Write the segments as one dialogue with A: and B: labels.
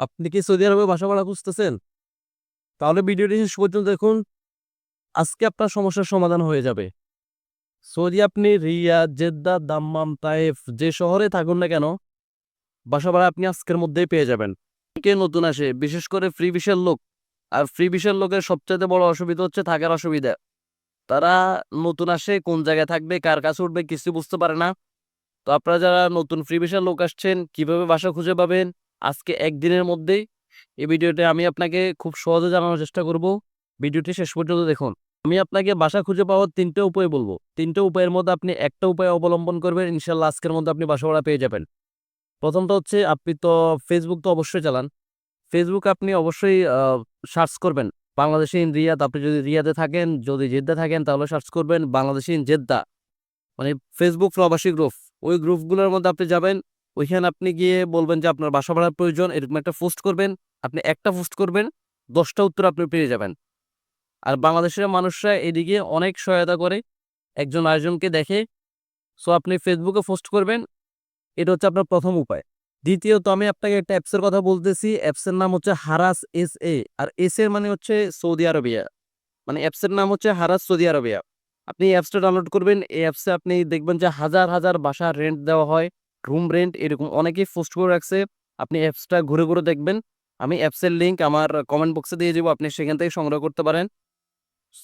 A: আপনি কি সৌদি আরবে বাসা ভাড়া খুঁজতেছেন তাহলে ভিডিওটি শেষ পর্যন্ত দেখুন। আজকে আপনার সমস্যার সমাধান হয়ে যাবে। সৌদি আপনি রিয়াদ জেদ্দা, দাম্মাম তাইফ যে শহরে থাকুন না কেন বাসা ভাড়া আপনি আজকের মধ্যেই পেয়ে যাবেন। কে নতুন আসে, বিশেষ করে ফ্রি ভিসার লোক। আর ফ্রি ভিসার লোকের সবচেয়ে বড় অসুবিধা হচ্ছে থাকার অসুবিধা। তারা নতুন আসে, কোন জায়গায় থাকবে, কার কাছে উঠবে, কিছু বুঝতে পারে না। তো আপনারা যারা নতুন ফ্রি ভিসার লোক আসছেন, কীভাবে বাসা খুঁজে পাবেন আজকে একদিনের মধ্যেই এই ভিডিওতে আমি আপনাকে খুব সহজে জানানোর চেষ্টা করব। ভিডিওটি শেষ পর্যন্ত দেখুন। আমি আপনাকে বাসা খুঁজে পাওয়ার তিনটে উপায় বলব। তিনটে উপায়ের মধ্যে আপনি একটা উপায় অবলম্বন করবেন, ইনশাল্লাহ আজকের মধ্যে আপনি বাসা ভাড়া পেয়ে যাবেন। প্রথমটা হচ্ছে, আপনি তো ফেসবুক তো অবশ্যই চালান। ফেসবুক আপনি অবশ্যই সার্চ করবেন। বাংলাদেশে ইন রিয়াদ আপনি যদি রিয়াদে থাকেন, যদি জেদ্দা থাকেন, তাহলে সার্চ করবেন বাংলাদেশে ইন জেদ্দা মানে ফেসবুক প্রবাসী গ্রুপ ওই গ্রুপগুলোর মধ্যে আপনি যাবেন ওইখানে আপনি গিয়ে বলবেন যে, আপনার বাসা ভাড়ার প্রয়োজন। এরকম একটা পোস্ট করবেন, আপনি একটা পোস্ট করবেন, দশটা উত্তর আপনি পেয়ে যাবেন। আর বাংলাদেশের মানুষরা এদিকে অনেক সহায়তা করে, একজন আরেকজনকে দেখে। সো, আপনি ফেসবুকে পোস্ট করবেন, এটা হচ্ছে আপনার প্রথম উপায়। দ্বিতীয়ত, আমি আপনাকে একটা অ্যাপসের কথা বলতেছি। অ্যাপসের নাম হচ্ছে Haras S A. R S এর মানে হচ্ছে সৌদি আরবিয়া। মানে অ্যাপসের নাম হচ্ছে হারাস সৌদি আরবিয়া। আপনি অ্যাপসটা ডাউনলোড করবেন। এই অ্যাপসে আপনি দেখবেন যে, হাজার হাজার বাসা রেন্ট দেওয়া হয়। রুম রেন্ট এরকম অনেকেই পোস্ট করে রাখছে। আপনি অ্যাপসটা ঘুরে ঘুরে দেখবেন। আমি অ্যাপসের লিঙ্ক আমার কমেন্ট বক্সে দিয়ে যাব আপনি সেখান থেকে সংগ্রহ করতে পারেন।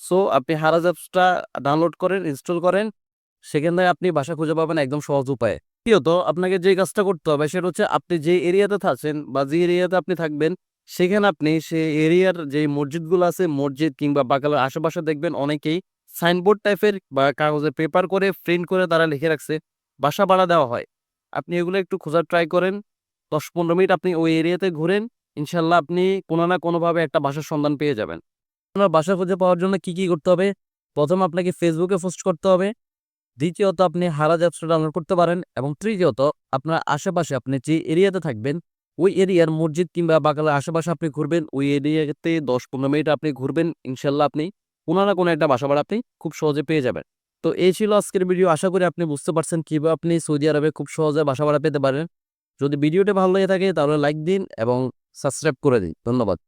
A: সো আপনি হারাজ অ্যাপসটা ডাউনলোড করেন ইনস্টল করেন। সেখান থেকে আপনি বাসা খুঁজে পাবেন একদম সহজ উপায়ে। দ্বিতীয়ত, আপনাকে যে কাজটা করতে হবে সেটা হচ্ছে আপনি যে এরিয়াতে থাকছেন বা যে এরিয়াতে আপনি থাকবেন, সেখানে আপনি সেই এরিয়ার যে মসজিদগুলো আছে, মসজিদ কিংবা বাকালের আশেপাশে দেখবেন অনেকেই সাইনবোর্ড টাইপের বা কাগজে পেপার করে প্রিন্ট করে তারা লিখে রাখছে। বাসা ভাড়া দেওয়া হয়। আপনি এগুলো একটু খোঁজার ট্রাই করেন। দশ পনেরো মিনিট আপনি ওই এরিয়াতে ঘুরেন, ইনশাল্লাহ আপনি কোনো না কোনোভাবে একটা বাসার সন্ধান পেয়ে যাবেন। আপনার বাসা খুঁজে পাওয়ার জন্য কি কি করতে হবে? প্রথম আপনাকে ফেসবুকে পোস্ট করতে হবে। দ্বিতীয়ত আপনি হারাজ অ্যাপসটা ডাউনলোড করতে পারেন এবং তৃতীয়ত আপনার আশেপাশে আপনি যে এরিয়াতে থাকবেন, ওই এরিয়ার মসজিদ কিংবা বাগালের আশেপাশে আপনি ঘুরবেন, ওই এরিয়াতে দশ পনেরো মিনিট আপনি ঘুরবেন, ইনশাল্লাহ আপনি কোনো না কোনো একটা বাসা আপনি খুব সহজে পেয়ে যাবেন। তো এই ছিল আজকের ভিডিও। আশা করি আপনি বুঝতে পারছেন কীভাবে আপনি সৌদি আরবে খুব সহজে বাসা ভাড়া পেতে পারেন। যদি ভিডিওটি ভালো লেগে থাকে তাহলে লাইক দিন এবং সাবস্ক্রাইব করে দিন। ধন্যবাদ।